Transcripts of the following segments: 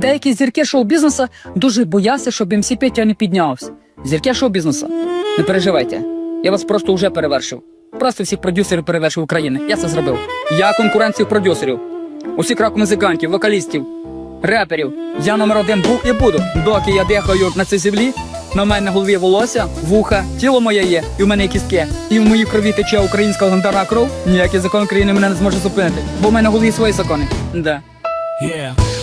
Деякі зірки шоу-бізнесу дуже бояться, щоб МС Петя не піднявся. Зірки шоу-бізнесу. Не переживайте. Я вас просто вже перевершив. Просто всіх продюсерів перевершив України. Я це зробив. Я конкуренцію продюсерів. Усіх рок-музикантів, вокалістів, реперів. Я номер один був і буду. Доки я дихаю на цій землі, на мене на голові волосся, вуха, тіло моє є, і в мене є кістки. І в моїй крові тече українська легендарна кров. Ніякий закон країни мене не зможе зупинити. Бо в мене на голові свої закони. Да.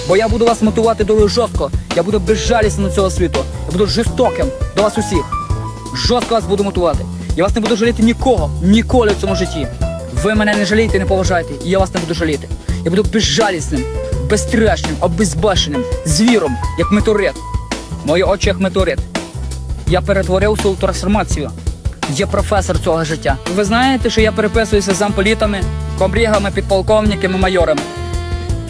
Бо я буду вас мотивувати дуже жорстко. Я буду безжалісним до цього світу. Я буду жорстоким до вас усіх. Жорстко вас буду мотивувати. Я вас не буду жаліти нікого, ніколи в цьому житті. Ви мене не жалієте, не поважаєте, і я вас не буду жаліти. Я буду безжалісним, безстрашним, обезбашеним, звіром, як метеорит. Мої очі як метеорит. Я перетворив свою трансформацію. Я професор цього життя. Ви знаєте, що я переписуюся з замполітами, комбрігами, підполковниками, майорами.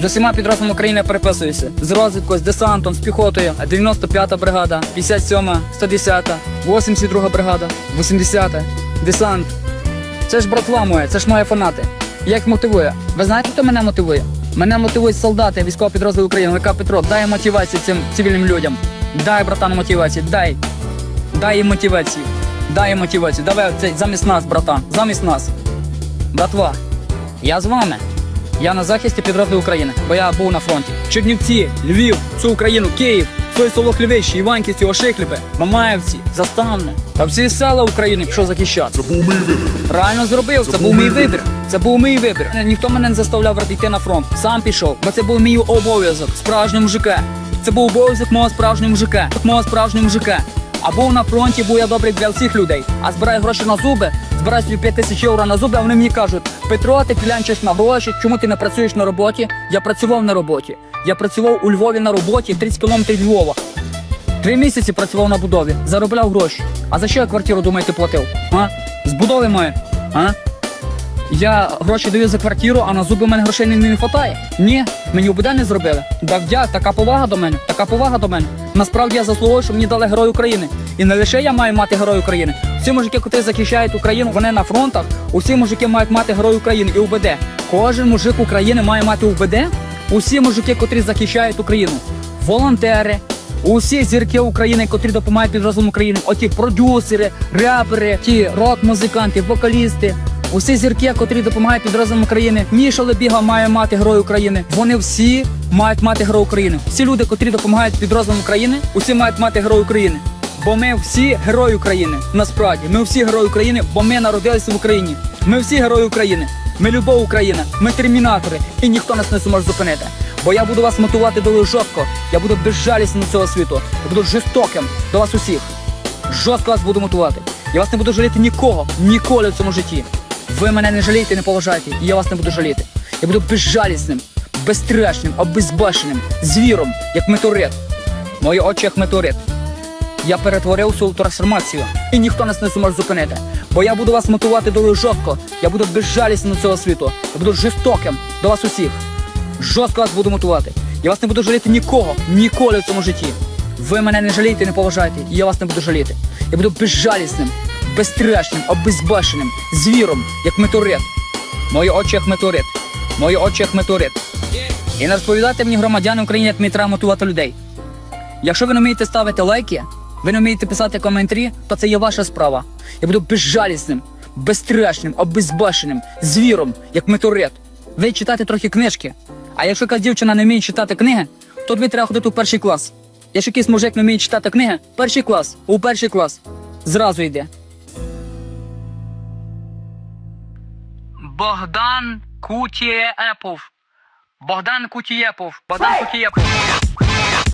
З усіма підрозділами України переписуюся. З розвідкою, з десантом, з піхотою. 95-та бригада, 57-та, 110-та, 82-та бригада, 80-та, десант. Це ж братва моя, це ж мої фанати. Я їх мотивую. Ви знаєте, хто мене мотивує? Мене мотивують солдати військового підрозділу України. ВК Петро, дай мотивацію цим цивільним людям. Дай, братан, мотивацію, дай. Дай їм мотивацію. Дай їм мотивацію. Давай це замість нас, братан, замість нас. Братва, я з вами. Я на захисті підрозділу України, бо я був на фронті. Чернівці, Львів, всю Україну, Київ, Сой село Хлівище, Іванківці, Ошикліпи, Мамаєвці, Заставне. Та всі села України пішов захищати. Це був мій вибір. Правильно зробив, це був мій вибір. Це був мій вибір. Ніхто мене не заставляв йти на фронт. Сам пішов, бо це був мій обов'язок, справжнього мужика. Це був обов'язок мого справжнього мужика, мого справжнього мужика. А був на фронті, був я добрий для всіх людей. А збираю гроші на зуби, збираю собі 5 тисяч євро на зуби, а вони мені кажуть: Петро, ти клянчиш на гроші, чому ти не працюєш на роботі? Я працював на роботі. Я працював у Львові на роботі 30 кілометрів Львова. Три місяці працював на будові, заробляв гроші. А за що я квартиру, думаєте, платив? А? З будови маю? А? Я гроші даю за квартиру, а на зуби в мене грошей не, не вистачає. Ні, мені УБД не зробили. Так дя, така повага до мене, така повага до мене. Насправді я заслуговую, що мені дали Герой України. І не лише я маю мати Герой України. Всі мужики, які захищають Україну, вони на фронтах. Усі мужики мають мати Герой України і УБД. Кожен мужик України має мати УБД. Усі мужики, котрі захищають Україну. Волонтери, Усі зірки України, котрі допомагають підрозділам України, оті продюсери, репери, ті рок-музиканти, вокалісти. Усі зірки, котрі допомагають підрозділам України. Міша Лебіга має мати Герой України. Вони всі мають мати Герой України. Всі люди, котрі допомагають підрозділам України, усі мають мати Герой України. Бо ми всі герої України. Насправді, ми всі герої України, бо ми народилися в Україні. Ми всі герої України. Ми любов Україна, ми термінатори, і ніхто нас не зможе зупинити. Бо я буду вас мотивувати дуже жорстко. Я буду безжалісним цього світу. Я буду жорстоким до вас усіх. Жорстко вас буду мотивувати. Я вас не буду жаліти нікого, ніколи в цьому житті. Ви мене не жалієте, не поважаєте, і я вас не буду жаліти. Я буду безжалісним, безстрашним, обезбашеним, звіром, як метеорит. Мої очі як метеорит. Я перетворив свою трансформацію, і ніхто нас не зможе зупинити. Бо я буду вас мотивувати дуже жорстко. Я буду безжалісним до цього світу. Я буду жорстоким до вас усіх. Жорстко вас буду мотивувати. Я вас не буду жаліти нікого, ніколи в цьому житті. Ви мене не жалієте, не поважаєте, і я вас не буду жаліти. Я буду безжалісним, безстрашним, обезбашеним, звіром, як метеорит. Мої очі як метеорит. Мої очі як метеорит. І не розповідайте мені, громадяни України, як мені треба мотивувати людей. Якщо ви не вмієте ставити лайки, ви не вмієте писати коментарі, то це є ваша справа. Я буду безжалісним, безстрашним, обезбашеним, звіром, як метеорит. Ви читайте трохи книжки. А якщо якась дівчина не вміє читати книги, то тобі треба ходити у перший клас. Якщо якийсь мужик не вміє читати книги, перший клас, у перший клас. Зразу йде. Богдан Кутєпов. Богдан Кутєпов. Богдан Кутєпов.